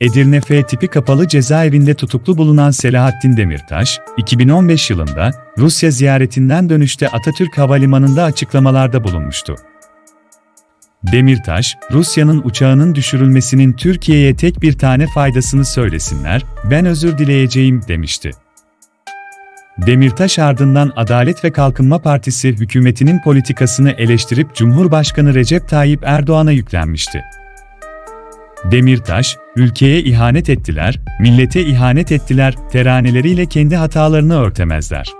Edirne F tipi kapalı cezaevinde tutuklu bulunan Selahattin Demirtaş, 2015 yılında Rusya ziyaretinden dönüşte Atatürk Havalimanı'nda açıklamalarda bulunmuştu. Demirtaş, Rusya'nın uçağının düşürülmesinin Türkiye'ye tek bir tane faydasını söylesinler, ben özür dileyeceğim demişti. Demirtaş ardından Adalet ve Kalkınma Partisi hükümetinin politikasını eleştirip Cumhurbaşkanı Recep Tayyip Erdoğan'a yüklenmişti. Demirtaş, ülkeye ihanet ettiler, millete ihanet ettiler, teraneleriyle kendi hatalarını örtemezler.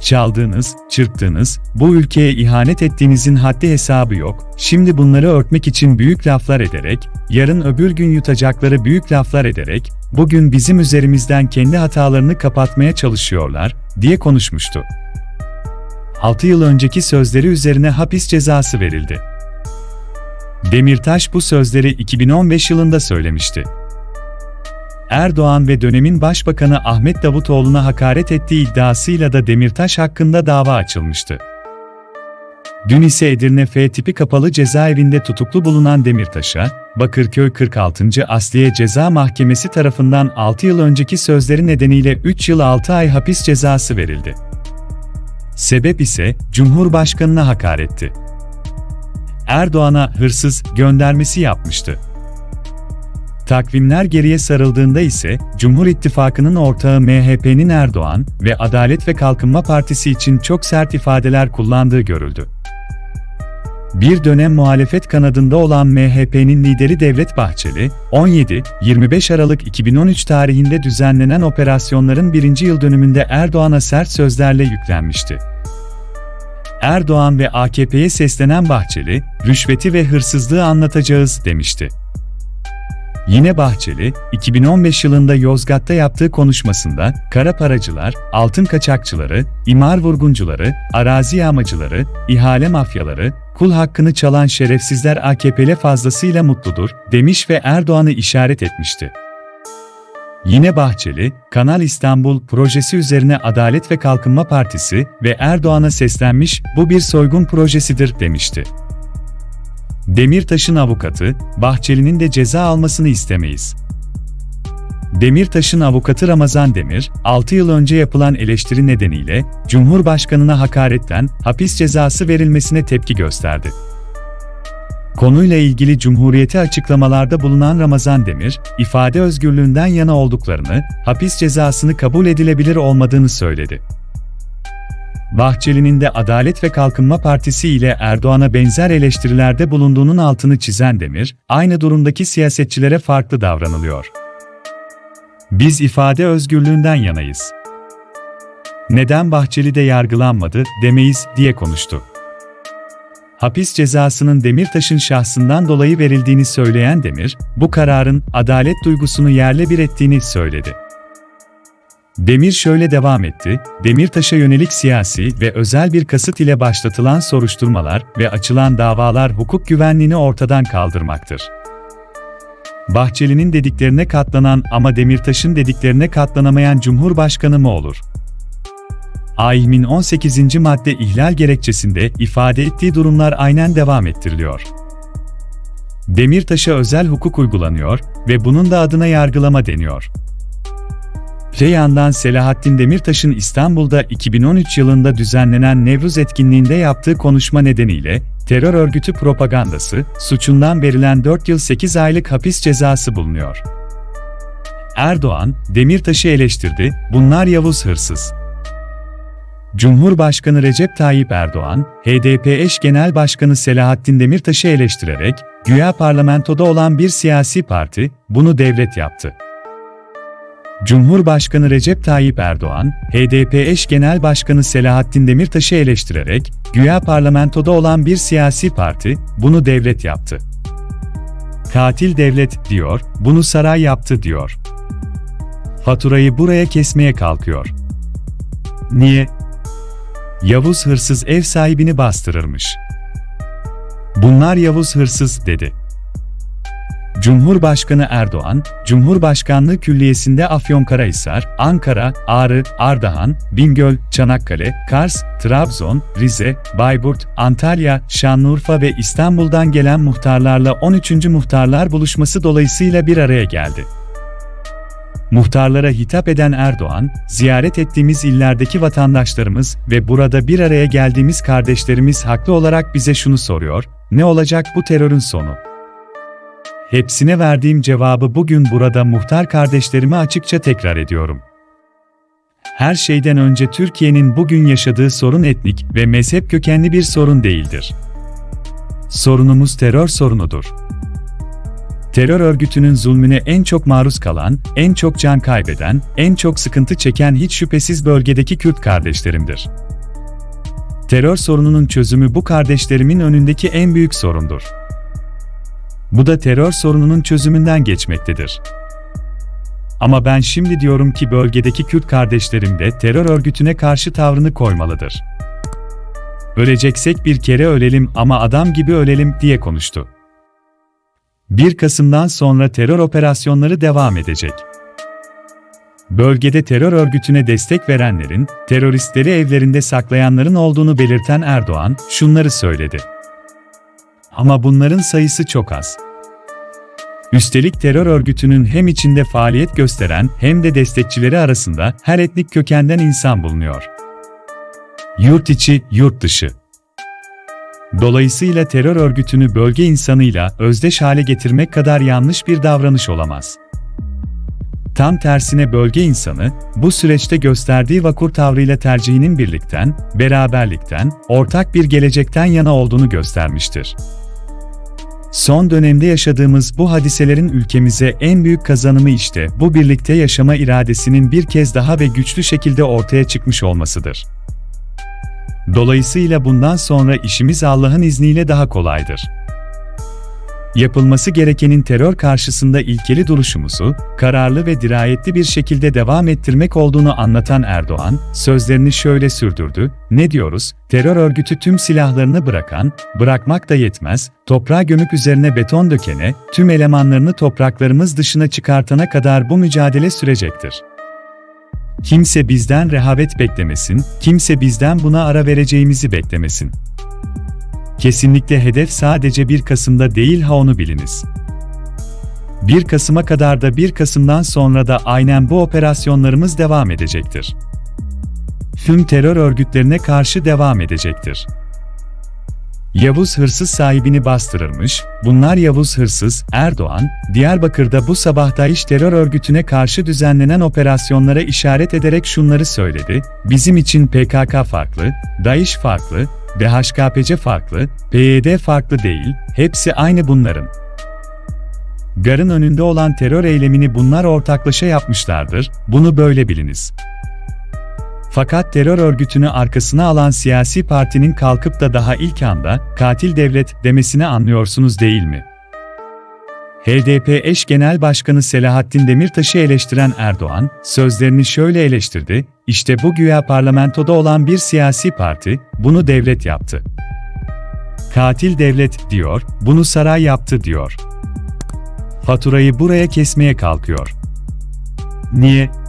Çaldığınız, çırptığınız, bu ülkeye ihanet ettiğinizin haddi hesabı yok, şimdi bunları örtmek için büyük laflar ederek, yarın öbür gün yutacakları büyük laflar ederek, bugün bizim üzerimizden kendi hatalarını kapatmaya çalışıyorlar, diye konuşmuştu. 6 yıl önceki sözleri üzerine hapis cezası verildi. Demirtaş bu sözleri 2015 yılında söylemişti. Erdoğan ve dönemin Başbakanı Ahmet Davutoğlu'na hakaret ettiği iddiasıyla da Demirtaş hakkında dava açılmıştı. Dün ise Edirne F tipi kapalı cezaevinde tutuklu bulunan Demirtaş'a, Bakırköy 46. Asliye Ceza Mahkemesi tarafından 6 yıl önceki sözleri nedeniyle 3 yıl 6 ay hapis cezası verildi. Sebep ise Cumhurbaşkanına hakaretti. Erdoğan'a hırsız göndermesi yapmıştı. Takvimler geriye sarıldığında ise Cumhur İttifakı'nın ortağı MHP'nin Erdoğan ve Adalet ve Kalkınma Partisi için çok sert ifadeler kullandığı görüldü. Bir dönem muhalefet kanadında olan MHP'nin lideri Devlet Bahçeli, 17-25 Aralık 2013 tarihinde düzenlenen operasyonların birinci yıl dönümünde Erdoğan'a sert sözlerle yüklenmişti. Erdoğan ve AKP'ye seslenen Bahçeli, rüşveti ve hırsızlığı anlatacağız demişti. Yine Bahçeli, 2015 yılında Yozgat'ta yaptığı konuşmasında, kara paracılar, altın kaçakçıları, imar vurguncuları, arazi yağmacıları, ihale mafyaları, kul hakkını çalan şerefsizler AKP'le fazlasıyla mutludur, demiş ve Erdoğan'ı işaret etmişti. Yine Bahçeli, Kanal İstanbul projesi üzerine Adalet ve Kalkınma Partisi ve Erdoğan'a seslenmiş, bu bir soygun projesidir demişti. Demirtaş'ın avukatı, Bahçeli'nin de ceza almasını istemeyiz. Demirtaş'ın avukatı Ramazan Demir, 6 yıl önce yapılan eleştiri nedeniyle Cumhurbaşkanına hakaretten hapis cezası verilmesine tepki gösterdi. Konuyla ilgili Cumhuriyete açıklamalarda bulunan Ramazan Demir, ifade özgürlüğünden yana olduklarını, hapis cezasını kabul edilebilir olmadığını söyledi. Bahçeli'nin de Adalet ve Kalkınma Partisi ile Erdoğan'a benzer eleştirilerde bulunduğunun altını çizen Demir, aynı durumdaki siyasetçilere farklı davranılıyor. Biz ifade özgürlüğünden yanayız. Neden Bahçeli de yargılanmadı demeyiz diye konuştu. Hapis cezasının Demirtaş'ın şahsından dolayı verildiğini söyleyen Demir, bu kararın adalet duygusunu yerle bir ettiğini söyledi. Demir şöyle devam etti, Demirtaş'a yönelik siyasi ve özel bir kasıt ile başlatılan soruşturmalar ve açılan davalar hukuk güvenliğini ortadan kaldırmaktır. Bahçeli'nin dediklerine katlanan ama Demirtaş'ın dediklerine katlanamayan Cumhurbaşkanı mı olur? AİHM'in 18. madde ihlal gerekçesinde ifade ettiği durumlar aynen devam ettiriliyor. Demirtaş'a özel hukuk uygulanıyor ve bunun da adına yargılama deniyor. Öte yandan Selahattin Demirtaş'ın İstanbul'da 2013 yılında düzenlenen Nevruz etkinliğinde yaptığı konuşma nedeniyle terör örgütü propagandası suçundan verilen 4 yıl 8 aylık hapis cezası bulunuyor. Erdoğan, Demirtaş'ı eleştirdi, bunlar Yavuz hırsız. Cumhurbaşkanı Recep Tayyip Erdoğan, HDP eş genel başkanı Selahattin Demirtaş'ı eleştirerek, güya parlamentoda olan bir siyasi parti, bunu devlet yaptı. Cumhurbaşkanı Recep Tayyip Erdoğan, HDP eş genel başkanı Selahattin Demirtaş'ı eleştirerek, güya parlamentoda olan bir siyasi parti, bunu devlet yaptı. Katil devlet, diyor, bunu saray yaptı, diyor. Faturayı buraya kesmeye kalkıyor. Niye? Yavuz hırsız ev sahibini bastırırmış. Bunlar Yavuz hırsız, dedi. Cumhurbaşkanı Erdoğan, Cumhurbaşkanlığı Külliyesi'nde Afyonkarahisar, Ankara, Ağrı, Ardahan, Bingöl, Çanakkale, Kars, Trabzon, Rize, Bayburt, Antalya, Şanlıurfa ve İstanbul'dan gelen muhtarlarla 13. Muhtarlar Buluşması dolayısıyla bir araya geldi. Muhtarlara hitap eden Erdoğan, ziyaret ettiğimiz illerdeki vatandaşlarımız ve burada bir araya geldiğimiz kardeşlerimiz haklı olarak bize şunu soruyor, ne olacak bu terörün sonu? Hepsine verdiğim cevabı bugün burada muhtar kardeşlerime açıkça tekrar ediyorum. Her şeyden önce Türkiye'nin bugün yaşadığı sorun etnik ve mezhep kökenli bir sorun değildir. Sorunumuz terör sorunudur. Terör örgütünün zulmüne en çok maruz kalan, en çok can kaybeden, en çok sıkıntı çeken hiç şüphesiz bölgedeki Kürt kardeşlerimdir. Terör sorununun çözümü bu kardeşlerimin önündeki en büyük sorundur. Bu da terör sorununun çözümünden geçmektedir. Ama ben şimdi diyorum ki bölgedeki Kürt kardeşlerim de terör örgütüne karşı tavrını koymalıdır. Öleceksek bir kere ölelim ama adam gibi ölelim diye konuştu. 1 Kasım'dan sonra terör operasyonları devam edecek. Bölgede terör örgütüne destek verenlerin, teröristleri evlerinde saklayanların olduğunu belirten Erdoğan, şunları söyledi. Ama bunların sayısı çok az. Üstelik terör örgütünün hem içinde faaliyet gösteren hem de destekçileri arasında her etnik kökenden insan bulunuyor. Yurt içi, yurt dışı. Dolayısıyla terör örgütünü bölge insanıyla özdeş hale getirmek kadar yanlış bir davranış olamaz. Tam tersine bölge insanı, bu süreçte gösterdiği vakur tavrıyla tercihinin birlikten, beraberlikten, ortak bir gelecekten yana olduğunu göstermiştir. Son dönemde yaşadığımız bu hadiselerin ülkemize en büyük kazanımı işte bu birlikte yaşama iradesinin bir kez daha ve güçlü şekilde ortaya çıkmış olmasıdır. Dolayısıyla bundan sonra işimiz Allah'ın izniyle daha kolaydır. Yapılması gerekenin terör karşısında ilkeli duruşumuzu, kararlı ve dirayetli bir şekilde devam ettirmek olduğunu anlatan Erdoğan, sözlerini şöyle sürdürdü, ne diyoruz, terör örgütü tüm silahlarını bırakan, bırakmak da yetmez, toprağa gömüp üzerine beton dökene, tüm elemanlarını topraklarımız dışına çıkartana kadar bu mücadele sürecektir. Kimse bizden rehavet beklemesin, kimse bizden buna ara vereceğimizi beklemesin. Kesinlikle hedef sadece 1 Kasım'da değil ha onu biliniz. 1 Kasım'a kadar da 1 Kasım'dan sonra da aynen bu operasyonlarımız devam edecektir. Tüm terör örgütlerine karşı devam edecektir. Yavuz hırsız sahibini bastırırmış, bunlar Yavuz hırsız, Erdoğan, Diyarbakır'da bu sabah DAEŞ terör örgütüne karşı düzenlenen operasyonlara işaret ederek şunları söyledi, bizim için PKK farklı, DAEŞ farklı, DHKPC farklı, PYD farklı değil, hepsi aynı bunların. Garın önünde olan terör eylemini bunlar ortaklaşa yapmışlardır, bunu böyle biliniz. Fakat terör örgütünü arkasına alan siyasi partinin kalkıp da daha ilk anda katil devlet demesini anlıyorsunuz değil mi? HDP eş genel başkanı Selahattin Demirtaş'ı eleştiren Erdoğan, sözlerini şöyle eleştirdi, işte bu güya parlamentoda olan bir siyasi parti, bunu devlet yaptı. Katil devlet diyor, bunu saray yaptı diyor. Faturayı buraya kesmeye kalkıyor. Niye?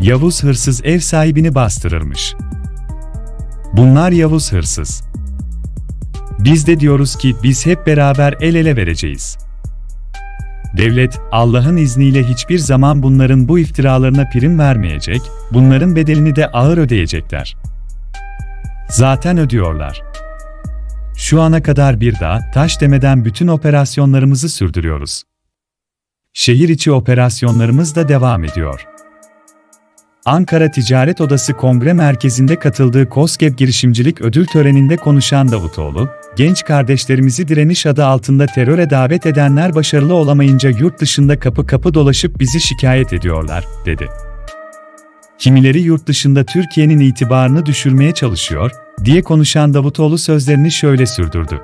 Yavuz hırsız ev sahibini bastırırmış. Bunlar Yavuz hırsız. Biz de diyoruz ki biz hep beraber el ele vereceğiz. Devlet, Allah'ın izniyle hiçbir zaman bunların bu iftiralarına prim vermeyecek, bunların bedelini de ağır ödeyecekler. Zaten ödüyorlar. Şu ana kadar bir daha taş demeden bütün operasyonlarımızı sürdürüyoruz. Şehir içi operasyonlarımız da devam ediyor. Ankara Ticaret Odası Kongre Merkezi'nde katıldığı KOSGEB girişimcilik ödül töreninde konuşan Davutoğlu, genç kardeşlerimizi direniş adı altında teröre davet edenler başarılı olamayınca yurt dışında kapı kapı dolaşıp bizi şikayet ediyorlar, dedi. Kimileri yurt dışında Türkiye'nin itibarını düşürmeye çalışıyor, diye konuşan Davutoğlu sözlerini şöyle sürdürdü.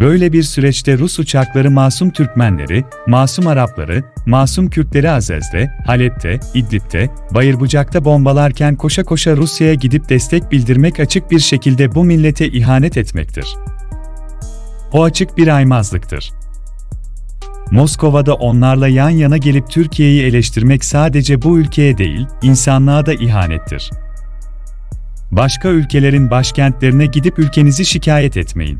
Böyle bir süreçte Rus uçakları masum Türkmenleri, masum Arapları, masum Kürtleri Azez'de, Halep'te, İdlib'de, Bayırbucak'ta bombalarken koşa koşa Rusya'ya gidip destek bildirmek açık bir şekilde bu millete ihanet etmektir. O açık bir aymazlıktır. Moskova'da onlarla yan yana gelip Türkiye'yi eleştirmek sadece bu ülkeye değil, insanlığa da ihanettir. Başka ülkelerin başkentlerine gidip ülkenizi şikayet etmeyin.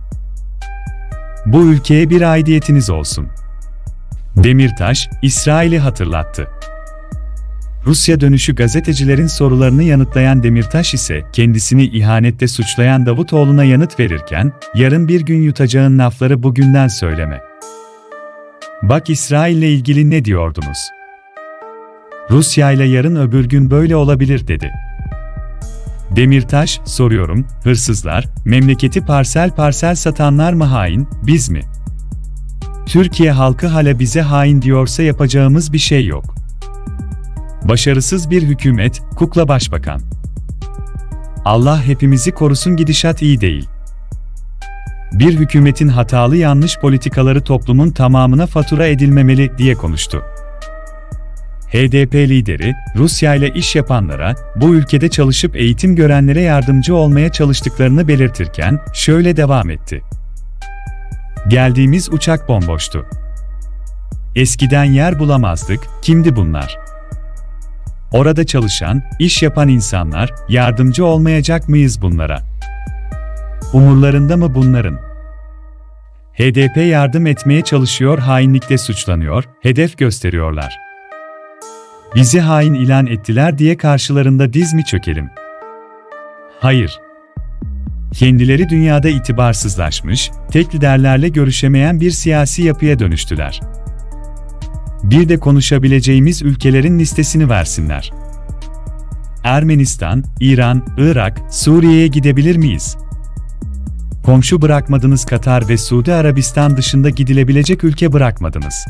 Bu ülkeye bir aidiyetiniz olsun. Demirtaş, İsrail'i hatırlattı. Rusya dönüşü gazetecilerin sorularını yanıtlayan Demirtaş ise kendisini ihanette suçlayan Davutoğlu'na yanıt verirken, yarın bir gün yutacağın lafları bugünden söyleme. Bak İsrail'le ilgili ne diyordunuz? Rusya ile yarın öbür gün böyle olabilir dedi. Demirtaş, soruyorum, hırsızlar, memleketi parsel parsel satanlar mı hain, biz mi? Türkiye halkı hala bize hain diyorsa yapacağımız bir şey yok. Başarısız bir hükümet, kukla başbakan. Allah hepimizi korusun gidişat iyi değil. Bir hükümetin hatalı yanlış politikaları toplumun tamamına fatura edilmemeli diye konuştu. HDP lideri, Rusya ile iş yapanlara, bu ülkede çalışıp eğitim görenlere yardımcı olmaya çalıştıklarını belirtirken, şöyle devam etti. Geldiğimiz uçak bomboştu. Eskiden yer bulamazdık, kimdi bunlar? Orada çalışan, iş yapan insanlar, yardımcı olmayacak mıyız bunlara? Umurlarında mı bunların? HDP yardım etmeye çalışıyor, hainlikle suçlanıyor, hedef gösteriyorlar. Bizi hain ilan ettiler diye karşılarında diz mi çökelim? Hayır. Kendileri dünyada itibarsızlaşmış, tek liderlerle görüşemeyen bir siyasi yapıya dönüştüler. Bir de konuşabileceğimiz ülkelerin listesini versinler. Ermenistan, İran, Irak, Suriye'ye gidebilir miyiz? Komşu bırakmadınız Katar ve Suudi Arabistan dışında gidilebilecek ülke bırakmadınız.